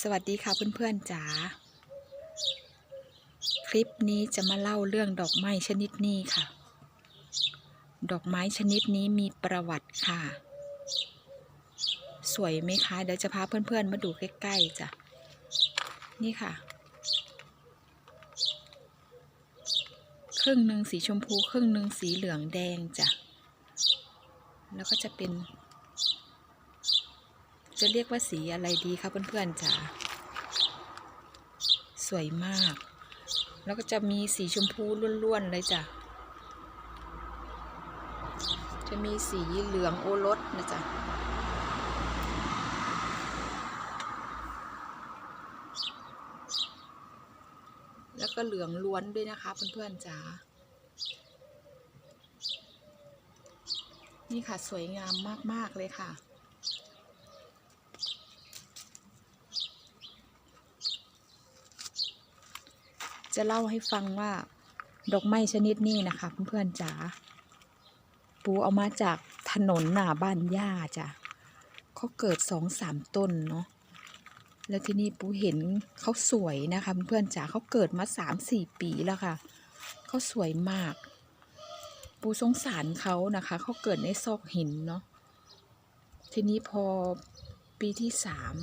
สวัสดีค่ะเพื่อนๆจ๋า คลิปนี้จะมาเล่าเรื่องดอกไม้ชนิดนี้ค่ะ ดอกไม้ชนิดนี้มีประวัติค่ะ สวยไหมคะ เดี๋ยวจะพาเพื่อนๆมาดูใกล้ๆจ้ะ นี่ค่ะ ครึ่งหนึ่งสีชมพู ครึ่งหนึ่งสีเหลืองแดงจ้ะ แล้วก็จะเป็น จะเรียกว่าสีอะไรดีคะเพื่อนๆจ๋าสวยมาก แล้วก็จะมีสีชมพูล้วนๆเลยจ้ะ จะมีสีเหลืองโอรสนะจ๊ะแล้วก็เหลืองล้วนด้วยนะคะเพื่อนๆจ๋า นี่ค่ะสวยงามมากๆเลยค่ะ จะเล่าให้ฟังว่าดอกไม้ชนิดนี้นะคะเพื่อนๆจ๋าปูเอามาจากถนนหน้าบ้านย่าจ้ะเขาเกิดสองสามต้นเนาะแล้วที่นี่ปูเห็นเขาสวยนะคะเพื่อนๆจ๋าเขาเกิดมาสามสี่ปีแล้วค่ะเขาสวยมาก ปูสงสารเขานะคะเขาเกิดในซอกหินเนาะทีนี้พอปีที่สาม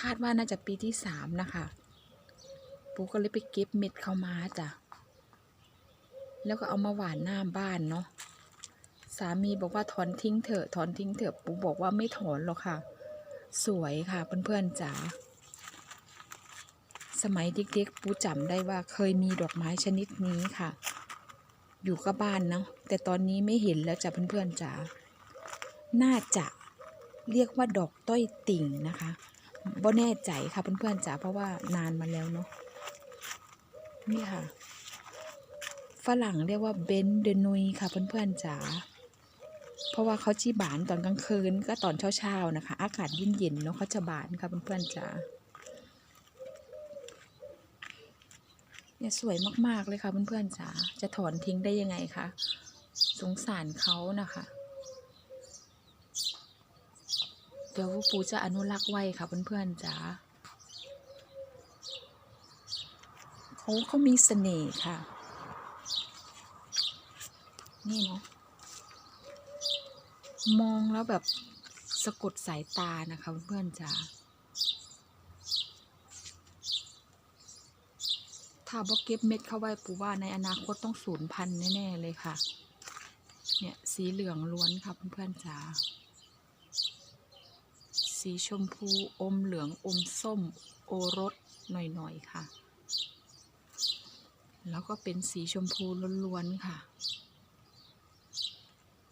คาดว่าน่าจะปีที่สามนะคะ ปูก็เลยไปเก็บเม็ดเข้ามาจ้ะ แล้วก็เอามาหว่านหน้าบ้านเนาะ สามีบอกว่าถอนทิ้งเถอะถอนทิ้งเถอะปูบอกว่าไม่ถอนหรอกค่ะ สวยค่ะเพื่อนๆจ๋า สมัยเด็กๆปูจำได้ว่าเคยมีดอกไม้ชนิดนี้ค่ะ อยู่กับบ้านเนาะ แต่ตอนนี้ไม่เห็นแล้วจ้ะเพื่อนๆจ๋า น่าจะเรียกว่าดอกต้อยติ่งนะคะบ่แน่ใจค่ะเพื่อนๆจ๋าเพราะว่านานมาแล้วเนาะ นี่ค่ะ ฝรั่งเรียกว่าเบนเดนุยค่ะเพื่อนๆจ๋า เพราะว่าเขาจีบานตอนกลางคืนก็ตอนเช้าๆนะคะ อากาศเย็นๆเนาะเขาจะบานค่ะเพื่อนๆจ๋า เนี่ยสวยมากๆเลยค่ะเพื่อนๆจ๋า จะถอนทิ้งได้ยังไงคะ สงสารเขานะคะเดี๋ยวปูจะอนุรักษ์ไว้ค่ะเพื่อนๆจ๋า เขาเขามีเสน่ห์ค่ะ นี่เนาะมองแล้วแบบสะกดสายตานะคะเพื่อนจ๋าถ้าบอกเก็บเม็ดเข้าไว้ปูว่าในอนาคตต้องสูญพันธุ์แน่ ๆ เลยค่ะ เนี่ย สีเหลืองล้วนค่ะเพื่อนๆจ๋าสีชมพูอมเหลืองอมส้มโอรสหน่อย ๆ ค่ะ แล้วก็เป็นสีชมพูล้วนๆค่ะ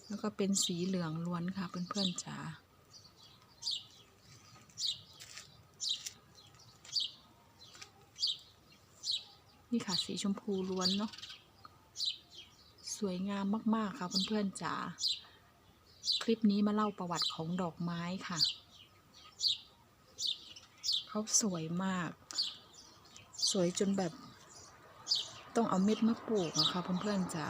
แล้วก็เป็นสีเหลืองล้วนค่ะเพื่อนๆจ๋านี่ค่ะสีชมพูล้วนเนาะสวยงามมากๆค่ะเพื่อนๆจ๋าคลิปนี้มาเล่าประวัติของดอกไม้ค่ะ เขาสวยมาก สวยจนแบบ ต้องเอาเม็ดมาปลูกนะค่ะเพื่อนๆจ๋า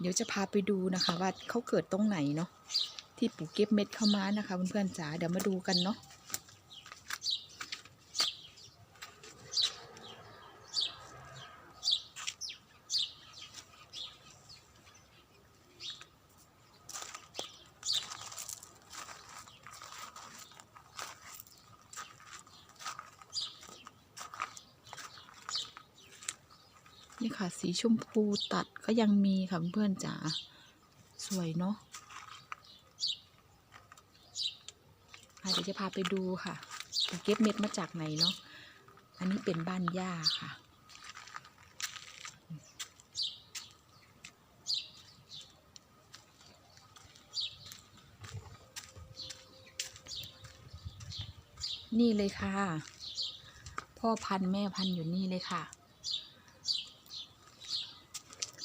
เดี๋ยวจะพาไปดูนะคะ ว่าเขาเกิดตรงไหนเนาะที่ปลูกเก็บเม็ดเข้ามานะคะเพื่อนๆจ๋าเดี๋ยวมาดูกันเนาะ นี่ ค่ะ สีชมพูตัดก็ยังมีค่ะเพื่อนจ๋าสวยเนาะะเดี๋ยวจะพาไปดูค่ะเก็บเม็ดมาจากไหนเนาะอันนี้เป็นบ้านย่าค่ะนี่เลยค่ะ พ่อพันธุ์แม่พันธุ์อยู่นี่เลยค่ะ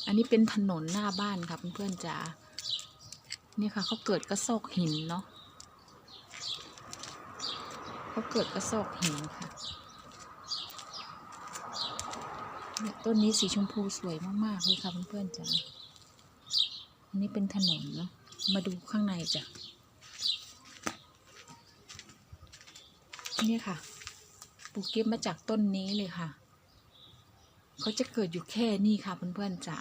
อันนี้เป็นถนนหน้าบ้านค่ะเพื่อนๆจ๋านี่ค่ะเขาเกิดกระโซกหินเนาะเขาเกิดกระโซกหินค่ะเนี่ยต้นนี้สีชมพูสวยมากๆเลยค่ะเพื่อนๆจ๋าอันนี้เป็นถนนเนาะมาดูข้างในจ้ะนี่ค่ะ ปลูกเก็บมาจากต้นนี้เลยค่ะ เขาจะเกิดอยู่แค่นี้ค่ะเพื่อนๆจ๋า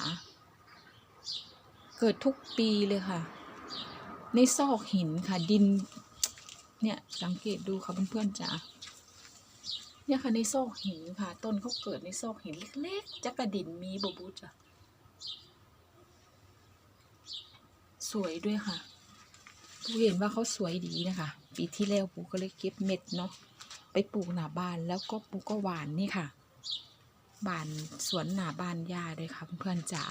เกิดทุกปีเลยค่ะ ในซอกหินค่ะดิน เนี่ยสังเกตดูค่ะเพื่อนๆจ๋า เนี่ยค่ะในซอกหินค่ะ ต้นเขาเกิดในซอกหินเล็กๆจักระดินมีบบูจ้ะสวยด้วยค่ะปูเห็นว่าเขาสวยดีนะคะ ปีที่แล้วปูก็เลยเก็บเม็ดเนาะไปปลูกหน้าบ้านแล้วก็ปูก็หวานนี่ค่ะ บานสวนหน้าบ้านย่าด้วยค่ะเพื่อนๆจ๋า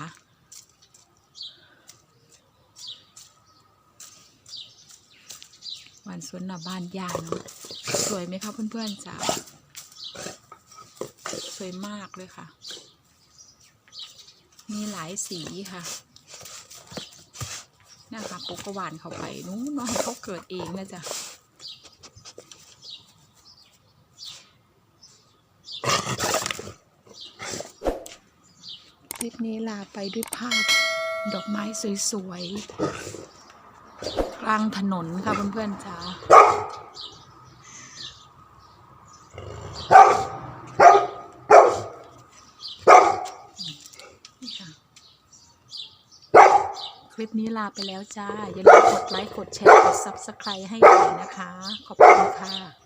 หวานสวนหน้าบ้านย่าเนาะสวยไหมคะเพื่อนๆจ๋าสวยมากเลยค่ะ มีหลายสีค่ะนะคะปุกกหวานเข้าไปนู้นเนาะให้เขาเกิดเองนะจ๊ะ ลิปนี้ลาไปด้วยภาพดอกไม้สวยๆ กลางถนนค่ะเพื่อนๆจ้านี่ค่ะคลิปนี้ลาไปแล้วจ้า อย่าลืมกดไลค์ กดแชร์ กด Subscribe ให้ด้วยนะคะ ขอบคุณค่ะ